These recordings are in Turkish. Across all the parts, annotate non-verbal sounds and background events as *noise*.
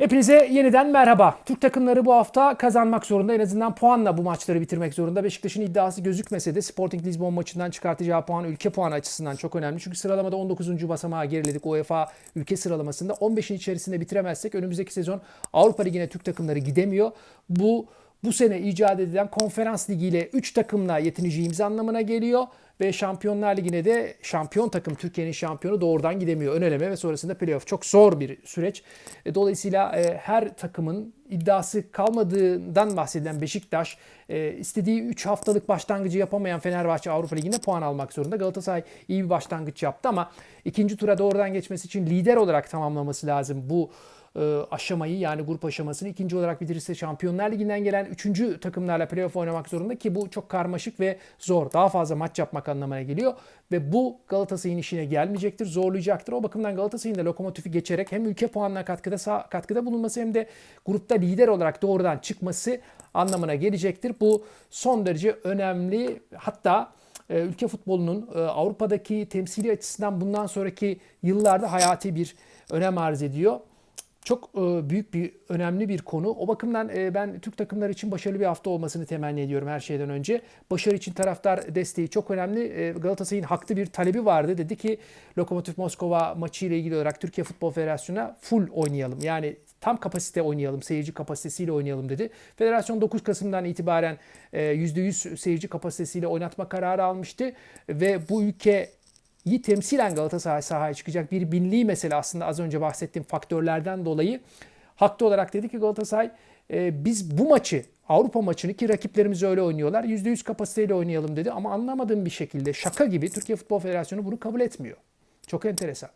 Hepinize yeniden merhaba. Türk takımları bu hafta kazanmak zorunda. En azından puanla bu maçları bitirmek zorunda. Beşiktaş'ın iddiası gözükmese de Sporting Lisbon maçından çıkartacağı puan ülke puanı açısından çok önemli. Çünkü sıralamada 19. basamağa geriledik UEFA ülke sıralamasında. 15'in içerisinde bitiremezsek önümüzdeki sezon Avrupa Ligi'ne Türk takımları gidemiyor. Bu bu sene icat edilen konferans ligiyle 3 takımla yetineceğimiz anlamına geliyor. Ve Şampiyonlar Ligi'ne de şampiyon takım Türkiye'nin şampiyonu doğrudan gidemiyor. Ön eleme ve sonrasında playoff. Çok zor bir süreç. E, Dolayısıyla e, her takımın iddiası kalmadığından bahsedilen Beşiktaş e, istediği 3 haftalık başlangıcı yapamayan Fenerbahçe Avrupa Ligi'nde puan almak zorunda. Galatasaray iyi bir başlangıç yaptı ama ikinci tura doğrudan geçmesi için lider olarak tamamlaması lazım bu aşamayı yani grup aşamasını ikinci olarak bitirirse Şampiyonlar Ligi'nden gelen üçüncü takımlarla playoff oynamak zorunda ki bu çok karmaşık ve zor. Daha fazla maç yapmak anlamına geliyor ve bu Galatasaray'ın işine gelmeyecektir, zorlayacaktır. O bakımdan Galatasaray'ın da lokomotifi geçerek hem ülke puanına katkıda katkıda bulunması hem de grupta lider olarak doğrudan çıkması anlamına gelecektir. Bu son derece önemli. Hatta e, ülke futbolunun e, Avrupa'daki temsili açısından bundan sonraki yıllarda hayati bir önem arz ediyor. Çok e, büyük bir, önemli bir konu. O bakımdan e, ben Türk takımları için başarılı bir hafta olmasını temenni ediyorum her şeyden önce. Başarı için taraftar desteği çok önemli. E, Galatasaray'ın haklı bir talebi vardı. Dedi ki Lokomotiv Moskova maçı ile ilgili olarak Türkiye Futbol Federasyonu'na full oynayalım. Yani tam kapasite oynayalım, seyirci kapasitesiyle oynayalım dedi. Federasyon 9 Kasım'dan itibaren e, %100 seyirci kapasitesiyle oynatma kararı almıştı ve bu ülke iyi temsilen Galatasaray sahaya çıkacak bir binliği mesele aslında az önce bahsettiğim faktörlerden dolayı haklı olarak dedi ki Galatasaray e, biz bu maçı Avrupa maçını ki rakiplerimiz öyle oynuyorlar %100 kapasiteyle oynayalım dedi ama anlamadığım bir şekilde şaka gibi Türkiye Futbol Federasyonu bunu kabul etmiyor. Çok enteresan.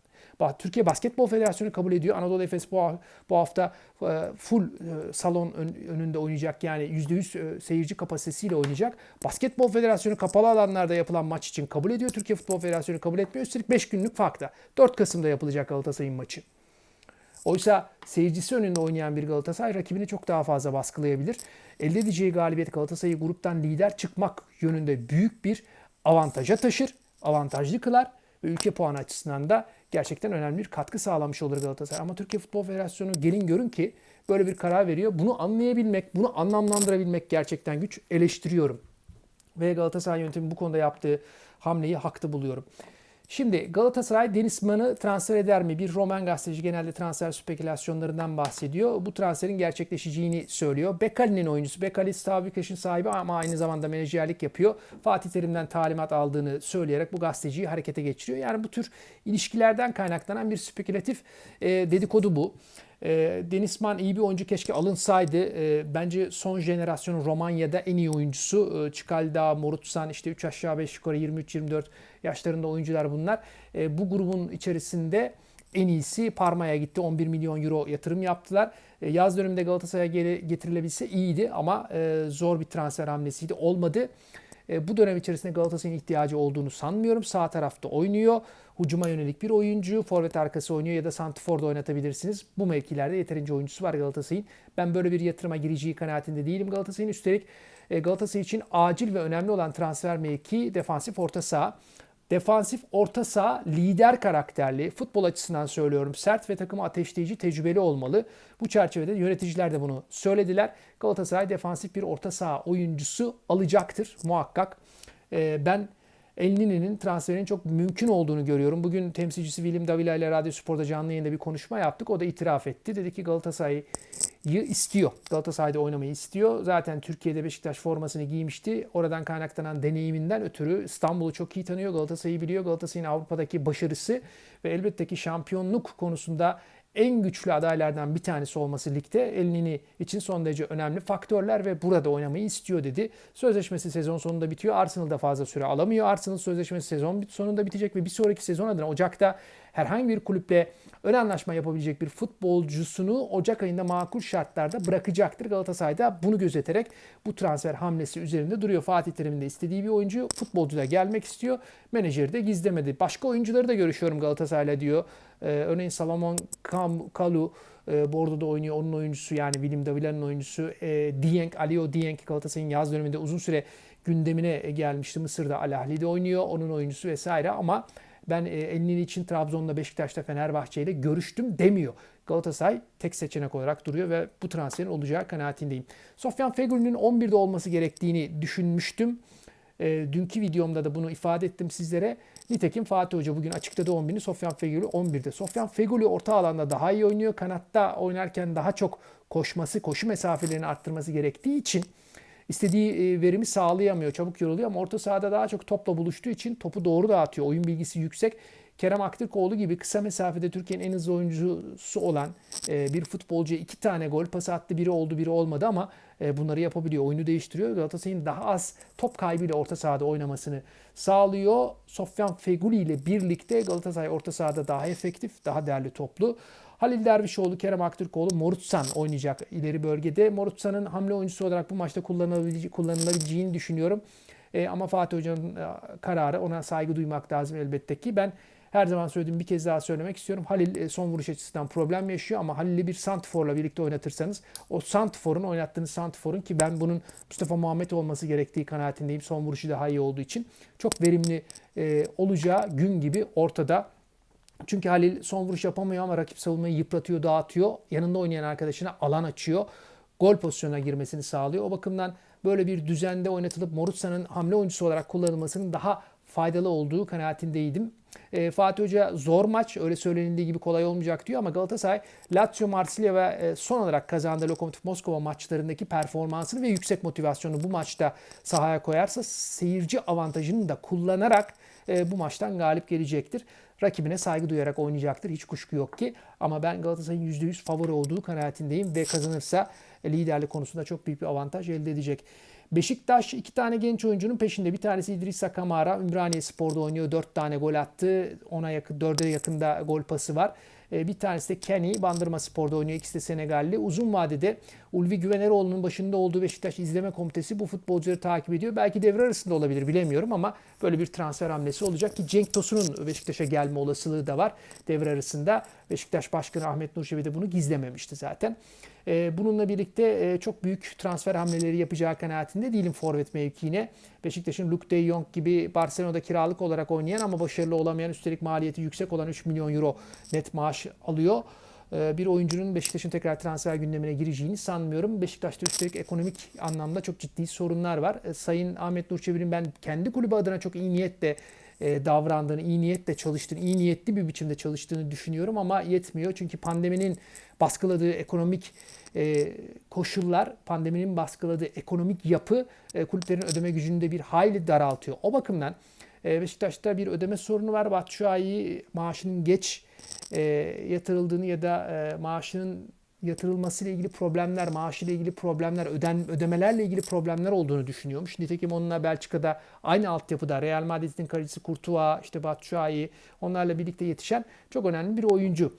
Türkiye Basketbol Federasyonu kabul ediyor. Anadolu Efes bu, hafta e, full e, salon ön- önünde oynayacak. Yani %100 e, seyirci kapasitesiyle oynayacak. Basketbol Federasyonu kapalı alanlarda yapılan maç için kabul ediyor. Türkiye Futbol Federasyonu kabul etmiyor. Üstelik 5 günlük farkta. 4 Kasım'da yapılacak Galatasaray'ın maçı. Oysa seyircisi önünde oynayan bir Galatasaray rakibini çok daha fazla baskılayabilir. Elde edeceği galibiyet Galatasaray'ı gruptan lider çıkmak yönünde büyük bir avantaja taşır. Avantajlı kılar ve ülke puanı açısından da gerçekten önemli bir katkı sağlamış olur Galatasaray. Ama Türkiye Futbol Federasyonu gelin görün ki böyle bir karar veriyor. Bunu anlayabilmek, bunu anlamlandırabilmek gerçekten güç. Eleştiriyorum. Ve Galatasaray yönetimi bu konuda yaptığı hamleyi haklı buluyorum. Şimdi Galatasaray Deniz Man'ı transfer eder mi? Bir Roman gazeteci genelde transfer spekülasyonlarından bahsediyor. Bu transferin gerçekleşeceğini söylüyor. Bekali'nin oyuncusu. Bekali Steaua Bükreş'in sahibi ama aynı zamanda menajerlik yapıyor. Fatih Terim'den talimat aldığını söyleyerek bu gazeteciyi harekete geçiriyor. Yani bu tür ilişkilerden kaynaklanan bir spekülatif e, dedikodu bu. E, Denizman iyi bir oyuncu keşke alınsaydı. E, bence son jenerasyonun Romanya'da en iyi oyuncusu. E, Çikalda, Morutsan işte 3 aşağı 5 yukarı 23-24 yaşlarında oyuncular bunlar. Bu grubun içerisinde en iyisi Parma'ya gitti. 11 milyon euro yatırım yaptılar. Yaz döneminde Galatasaray'a getirilebilse iyiydi ama e, zor bir transfer hamlesiydi. Olmadı. E, bu dönem içerisinde Galatasaray'ın ihtiyacı olduğunu sanmıyorum. Sağ tarafta oynuyor. Hucuma yönelik bir oyuncu. Forvet arkası oynuyor ya da Santifor'da oynatabilirsiniz. Bu mevkilerde yeterince oyuncusu var Galatasaray'ın. Ben böyle bir yatırıma gireceği kanaatinde değilim Galatasaray'ın. Üstelik e, Galatasaray için acil ve önemli olan transfer mevki defansif orta saha. Defansif orta saha lider karakterli, futbol açısından söylüyorum sert ve takımı ateşleyici tecrübeli olmalı. Bu çerçevede yöneticiler de bunu söylediler. Galatasaray defansif bir orta saha oyuncusu alacaktır muhakkak. Ee, ben Elnini'nin transferinin çok mümkün olduğunu görüyorum. Bugün temsilcisi William Davila ile Radyo Spor'da canlı yayında bir konuşma yaptık. O da itiraf etti. Dedi ki Galatasaray'ı istiyor. Galatasaray'da oynamayı istiyor. Zaten Türkiye'de Beşiktaş formasını giymişti. Oradan kaynaklanan deneyiminden ötürü İstanbul'u çok iyi tanıyor. Galatasaray'ı biliyor. Galatasaray'ın Avrupa'daki başarısı ve elbette ki şampiyonluk konusunda en güçlü adaylardan bir tanesi olması ligde Elnini için son derece önemli faktörler ve burada oynamayı istiyor dedi. Sözleşmesi sezon sonunda bitiyor. Arsenal'da fazla süre alamıyor. Arsenal sözleşmesi sezon sonunda bitecek ve bir sonraki sezon adına Ocak'ta herhangi bir kulüple ön anlaşma yapabilecek bir futbolcusunu Ocak ayında makul şartlarda bırakacaktır. Galatasaray da bunu gözeterek bu transfer hamlesi üzerinde duruyor. Fatih Terim'in de istediği bir oyuncu futbolcu da gelmek istiyor. Menajeri de gizlemedi. Başka oyuncuları da görüşüyorum Galatasaray'la diyor. Ee, örneğin Salomon Kam- Kalu e, Bordo'da oynuyor. Onun oyuncusu yani William Davila'nın oyuncusu e, Dieng, Alio Dieng Galatasaray'ın yaz döneminde uzun süre gündemine gelmişti. Mısır'da Al Ahli'de oynuyor. Onun oyuncusu vesaire ama ben e, Elnini için Trabzon'da, Beşiktaş'ta, Fenerbahçe ile görüştüm demiyor. Galatasaray tek seçenek olarak duruyor ve bu transferin olacağı kanaatindeyim. Sofyan Fegül'ün 11'de olması gerektiğini düşünmüştüm. E, dünkü videomda da bunu ifade ettim sizlere. Nitekim Fatih Hoca bugün açıkladı 11'ini. Sofyan Fegül'ü 11'de. Sofyan Fegül'ü orta alanda daha iyi oynuyor. Kanatta oynarken daha çok koşması, koşu mesafelerini arttırması gerektiği için istediği e, verimi sağlayamıyor. Çabuk yoruluyor ama orta sahada daha çok topla buluştuğu için topu doğru dağıtıyor. Oyun bilgisi yüksek. Kerem Aktürkoğlu gibi kısa mesafede Türkiye'nin en hızlı oyuncusu olan e, bir futbolcuya iki tane gol pası attı. Biri oldu biri olmadı ama e, bunları yapabiliyor. Oyunu değiştiriyor. Galatasaray'ın daha az top kaybıyla orta sahada oynamasını sağlıyor. Sofyan Feguli ile birlikte Galatasaray orta sahada daha efektif, daha değerli toplu. Halil Dervişoğlu, Kerem Aktürkoğlu, Morutsan oynayacak ileri bölgede. Morutsan'ın hamle oyuncusu olarak bu maçta kullanılabileceğini, kullanılabileceğini düşünüyorum. E, ama Fatih Hoca'nın e, kararı ona saygı duymak lazım elbette ki. Ben her zaman söylediğim bir kez daha söylemek istiyorum. Halil e, son vuruş açısından problem yaşıyor ama Halil'i bir Santfor'la birlikte oynatırsanız o Santfor'un oynattığınız Santfor'un ki ben bunun Mustafa Muhammed olması gerektiği kanaatindeyim. Son vuruşu daha iyi olduğu için çok verimli e, olacağı gün gibi ortada. Çünkü Halil son vuruş yapamıyor ama rakip savunmayı yıpratıyor, dağıtıyor. Yanında oynayan arkadaşına alan açıyor. Gol pozisyonuna girmesini sağlıyor. O bakımdan böyle bir düzende oynatılıp Morutsa'nın hamle oyuncusu olarak kullanılmasının daha faydalı olduğu kanaatindeydim. E, Fatih Hoca zor maç öyle söylenildiği gibi kolay olmayacak diyor ama Galatasaray Lazio, Marsilya ve e, son olarak kazandığı Lokomotiv Moskova maçlarındaki performansını ve yüksek motivasyonu bu maçta sahaya koyarsa seyirci avantajını da kullanarak e, bu maçtan galip gelecektir. Rakibine saygı duyarak oynayacaktır. Hiç kuşku yok ki. Ama ben Galatasaray'ın %100 favori olduğu kanaatindeyim ve kazanırsa e, liderlik konusunda çok büyük bir avantaj elde edecek. Beşiktaş iki tane genç oyuncunun peşinde. Bir tanesi İdrissa Kamara. Ümraniye Spor'da oynuyor. Dört tane gol attı. Ona yakın, dörde yakında gol pası var. E, bir tanesi de Kenny Bandırma Spor'da oynuyor. İkisi de Senegalli. Uzun vadede Ulvi Güveneroğlu'nun başında olduğu Beşiktaş İzleme Komitesi bu futbolcuları takip ediyor. Belki devre arasında olabilir bilemiyorum ama böyle bir transfer hamlesi olacak ki Cenk Tosun'un Beşiktaş'a gelme olasılığı da var devre arasında. Beşiktaş Başkanı Ahmet Nur Çebi de bunu gizlememişti zaten. E, bununla birlikte e, çok büyük transfer hamleleri yapacağı kanaatinde değilim forvet mevkiine. Beşiktaş'ın Luke de Jong gibi Barcelona'da kiralık olarak oynayan ama başarılı olamayan üstelik maliyeti yüksek olan 3 milyon euro net maaş alıyor bir oyuncunun Beşiktaş'ın tekrar transfer gündemine gireceğini sanmıyorum. Beşiktaş'ta üstelik ekonomik anlamda çok ciddi sorunlar var. Sayın Ahmet Nur Çebi'nin ben kendi kulübü adına çok iyi niyetle davrandığını, iyi niyetle çalıştığını, iyi niyetli bir biçimde çalıştığını düşünüyorum ama yetmiyor. Çünkü pandeminin baskıladığı ekonomik e, koşullar, pandeminin baskıladığı ekonomik yapı e, kulüplerin ödeme gücünü de bir hayli daraltıyor. O bakımdan e, Beşiktaş'ta bir ödeme sorunu var. Batshuayi maaşının geç e, yatırıldığını ya da e, maaşının yatırılması ile ilgili problemler, maaş ile ilgili problemler, öden, ödemelerle ilgili problemler olduğunu düşünüyormuş. Nitekim onunla Belçika'da aynı altyapıda Real Madrid'in kalecisi Courtois, işte Batshuayi onlarla birlikte yetişen çok önemli bir oyuncu.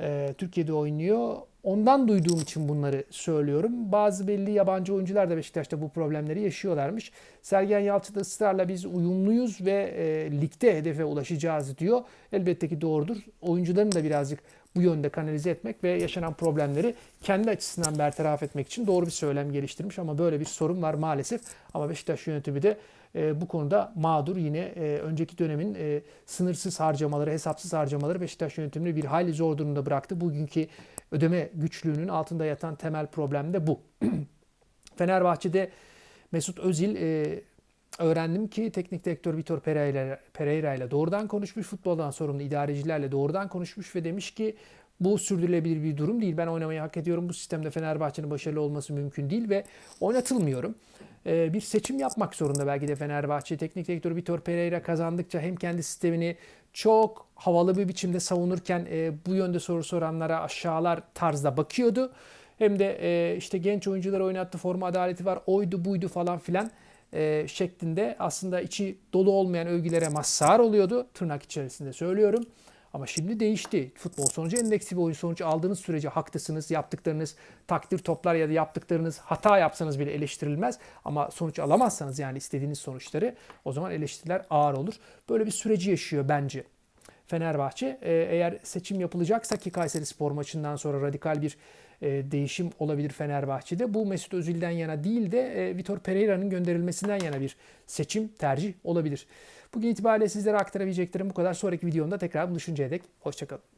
Ee, Türkiye'de oynuyor. Ondan duyduğum için bunları söylüyorum. Bazı belli yabancı oyuncular da Beşiktaş'ta bu problemleri yaşıyorlarmış. Sergen Yalçın da ısrarla biz uyumluyuz ve e, ligde hedefe ulaşacağız diyor. Elbette ki doğrudur. Oyuncuların da birazcık bu yönde kanalize etmek ve yaşanan problemleri kendi açısından bertaraf etmek için doğru bir söylem geliştirmiş ama böyle bir sorun var maalesef. Ama Beşiktaş yönetimi de e, bu konuda mağdur. Yine e, önceki dönemin e, sınırsız harcamaları, hesapsız harcamaları Beşiktaş yönetimini bir hayli zor durumda bıraktı. Bugünkü ödeme güçlüğünün altında yatan temel problem de bu. *clears throat* Fenerbahçe'de Mesut Özil e, öğrendim ki teknik direktör Vitor Pereira, ile doğrudan konuşmuş, futboldan sorumlu idarecilerle doğrudan konuşmuş ve demiş ki bu sürdürülebilir bir durum değil. Ben oynamayı hak ediyorum. Bu sistemde Fenerbahçe'nin başarılı olması mümkün değil ve oynatılmıyorum. Ee, bir seçim yapmak zorunda belki de Fenerbahçe. Teknik direktör Vitor Pereira kazandıkça hem kendi sistemini çok havalı bir biçimde savunurken e, bu yönde soru soranlara aşağılar tarzda bakıyordu. Hem de e, işte genç oyuncular oynattı, forma adaleti var, oydu buydu falan filan e, şeklinde aslında içi dolu olmayan övgülere mazhar oluyordu. Tırnak içerisinde söylüyorum. Ama şimdi değişti. Futbol sonucu endeksi bir oyun sonucu aldığınız sürece haklısınız. Yaptıklarınız takdir toplar ya da yaptıklarınız hata yapsanız bile eleştirilmez. Ama sonuç alamazsanız yani istediğiniz sonuçları o zaman eleştiriler ağır olur. Böyle bir süreci yaşıyor bence. Fenerbahçe eğer seçim yapılacaksa ki Kayseri Spor maçından sonra radikal bir değişim olabilir Fenerbahçe'de. Bu Mesut Özil'den yana değil de Vitor Pereira'nın gönderilmesinden yana bir seçim tercih olabilir. Bugün itibariyle sizlere aktarabileceklerim bu kadar. Sonraki videomda tekrar buluşuncaya dek hoşçakalın.